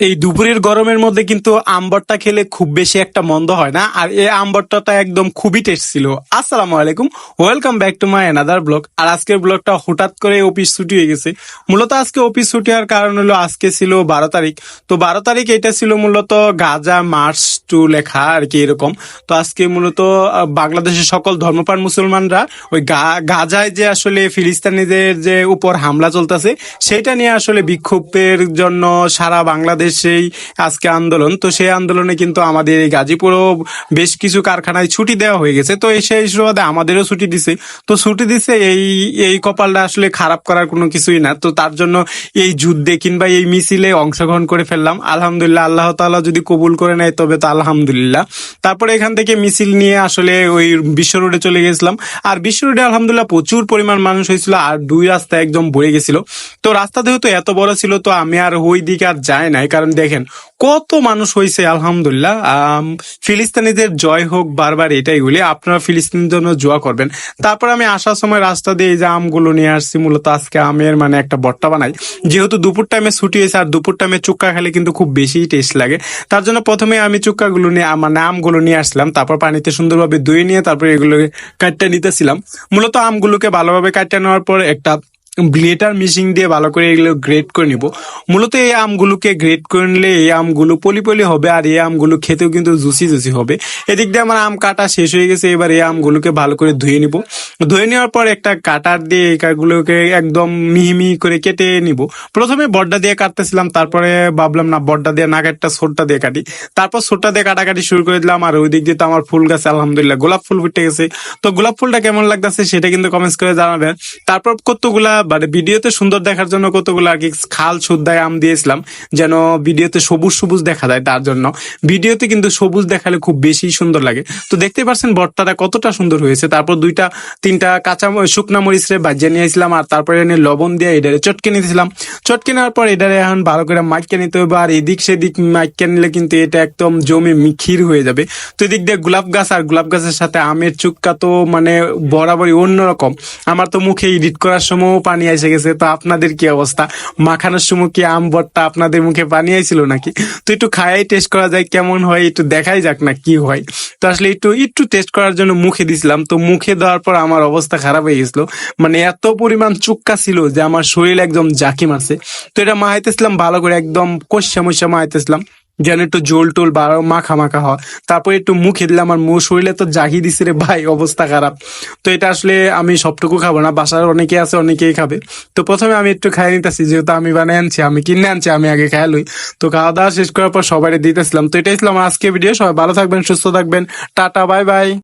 এই দুপুরের গরমের মধ্যে কিন্তু আম্বরটা খেলে খুব বেশি একটা মন্দ হয় না। আর এই আমবরটা একদম খুবই টেস্ট ছিল। আসসালামু আলাইকুম। Welcome back to my another blog আর আজকের ব্লগটা হঠাৎ করে অফিস ছুটি হয়ে গেছে। মূলত আজকে অফিস ছুটি হওয়ার কারণ হলো, আজকে ছিল বারো তারিখ। তো বারো তারিখ এটা ছিল মূলত গাজা মার্চ টু লেখা আর কি এরকম। তো আজকে মূলত বাংলাদেশের সকল ধর্মপ্রাণ মুসলমানরা ওই গাজায় যে আসলে ফিলিস্তানিদের যে উপর হামলা চলতেছে, সেটা নিয়ে আসলে বিক্ষোভের জন্য সারা বাংলাদেশেই আজকে আন্দোলন। তো সেই আন্দোলনে কিন্তু আমাদের এই গাজীপুরও বেশ কিছু কারখানায় ছুটি দেওয়া হয়ে গেছে। তো সেই সুবাদে আমাদেরও ছুটি দিছে। তো ছুটি দিছে এই এই কপালটা আসলে খারাপ করার কোনো কিছুই না। তো তার জন্য এই যুদ্ধে কিংবা এই মিছিলে অংশগ্রহণ করে ফেললাম। আলহামদুলিল্লাহ, আল্লাহ তাআলা যদি কবুল করে নেয়, তবে তো আলহামদুলিল্লাহ। তারপরে এখান থেকে মিছিল নিয়ে আসলে ওই বিশ্ব রোডে চলে গেছিলাম। আর বিশ্ব রোডে আলহামদুলিল্লাহ প্রচুর পরিমাণ মানুষ হয়েছিল আর দুই রাস্তা একদম ভরে গেছিল। তো রাস্তা যেহেতু এত বড় ছিল, তো আমি আর ওই দিকে আর যাই নাই। কারণ দেখেন, কত মানুষ হয়েছে আলহামদুলিল্লাহ। ফিলিস্তিনিদের জয় হোক বারবার এটাই বলি, আপনারা ফিলিস্তিনের জন্য জোয়া করবেন। তারপর আমি আসার সময় রাস্তা দিয়ে যে আমগুলো নিয়ে আসছি, মূলত আজকে আমের মানে একটা বট্টা বানাই। যেহেতু দুপুর টাইমে ছুটি হয়েছে, আর দুপুর টাইমে চুক্কা খেলে কিন্তু খুব বেশি টেস্ট লাগে। তার জন্য প্রথমে আমি চুক্কাগুলো নিয়ে মানে আমগুলো নিয়ে আসলাম, তারপর পানিতে সুন্দরভাবে ধুয়ে নিয়ে তারপর এগুলোকে কাটটা নিতেছিলাম। মূলত আমগুলোকে ভালোভাবে কাটটা নেওয়ার পর একটা গ্রেটার মিশিং দিয়ে ভালো করে এগুলো গ্রেড করে নিব। মূলত এই আমগুলোকে গ্রেড করে নিলে এই আমগুলো পলি পলি হবে আর এই আমগুলো খেতেও কিন্তু জুসি জুসি হবে। এদিক দিয়ে আমার আম কাটা শেষ হয়ে গেছে, এবার এই আমগুলোকে ভালো করে ধুয়ে নিব। ধুয়ে নেওয়ার পর একটা কাটার দিয়ে এই কাঠগুলোকে একদম মিহি মিহি করে কেটে নিব। প্রথমে বড্ডা দিয়ে কাটতেছিলাম, তারপরে ভাবলাম, না, বড্ডা দিয়ে না কাটটা ছোটটা দিয়ে কাটি। তারপর ছোটটা দিয়ে কাটাকাটি শুরু করে দিলাম, আর ওই দিক দিয়ে তো আমার ফুল গাছে, আলহামদুলিল্লাহ, গোলাপ ফুল ফুটে গেছে। তো গোলাপ ফুলটা কেমন লাগতেছে সেটা কিন্তু কমেন্টস করে জানাবেন। তারপর কতগুলা মানে ভিডিওতে সুন্দর দেখার জন্য কতগুলো আর কি খাল, সুদ্দায় আম দিয়েছিলাম, যেন ভিডিওতে সবুজ সবুজ দেখা যায় তার জন্য। ভিডিওতে কিন্তু সবুজ দেখালে খুব বেশি সুন্দর লাগে। তো দেখতে পাচ্ছেন ভর্তাটা কতটা সুন্দর হয়েছে। তারপর দুইটা, তিনটা কাঁচা শুকনা মরিচ রে নিয়েছিলাম, আর তারপরে এনে লবণ দিয়ে এটারে চটকে নিয়েছিলাম। চটকে নেওয়ার পর এটারে এখন ভালো করে মাইকে নিতে হবে, আর এদিক সেদিক মাইকে নিলে কিন্তু এটা একদম জমে মিখির হয়ে যাবে। তো এদিক দিয়ে গোলাপ গাছ, আর গোলাপ গাছের সাথে আমের চুক্কা তো মানে বরাবরই অন্যরকম। আমার তো মুখে এডিট করার সময়ও পানি এসে গেছে, তো আপনাদের কি অবস্থা? মাখানোর সময় কি আম বটটা আপনাদের মুখে পানি আইছিল নাকি? তো একটু খাই টেস্ট করা যায়, কেমন হয় একটু দেখাই যাক না কি হয়। তো আসলে একটু একটু টেস্ট করার জন্য মুখে দিছিলাম, তো মুখে দেওয়ার পর আমার অবস্থা খারাপ হয়ে গেছিল। মানে এত পরিমাণ চুক্কা ছিল যে আমার শরীর একদম জাকি মারছে তো এটা মাহাইতেছিলাম ভালো করে একদম কষা মশা মাহাইতেছিলাম যেন একটু জোল টোল বা মাখা মাখা হয়। তারপর একটু মুখে দিলে আমার মুখ শরীরে তো জাগি দিছে রে ভাই, অবস্থা খারাপ। তো এটা আসলে আমি সবটুকু খাব না, বাসার অনেকে আছে, অনেকেই খাবে। তো প্রথমে আমি একটু খাই নিতেছি, যেহেতু আমি বানিয়ে আনছি, আমি কিনে আনছি, আমি আগে খাই লই। তো খাওয়া দাওয়া শেষ করার পর সবাই দিতেছিলাম। তো এটাই ছিল আমার আজকে ভিডিও সবাই ভালো থাকবেন, সুস্থ থাকবেন, টাটা, বাই বাই।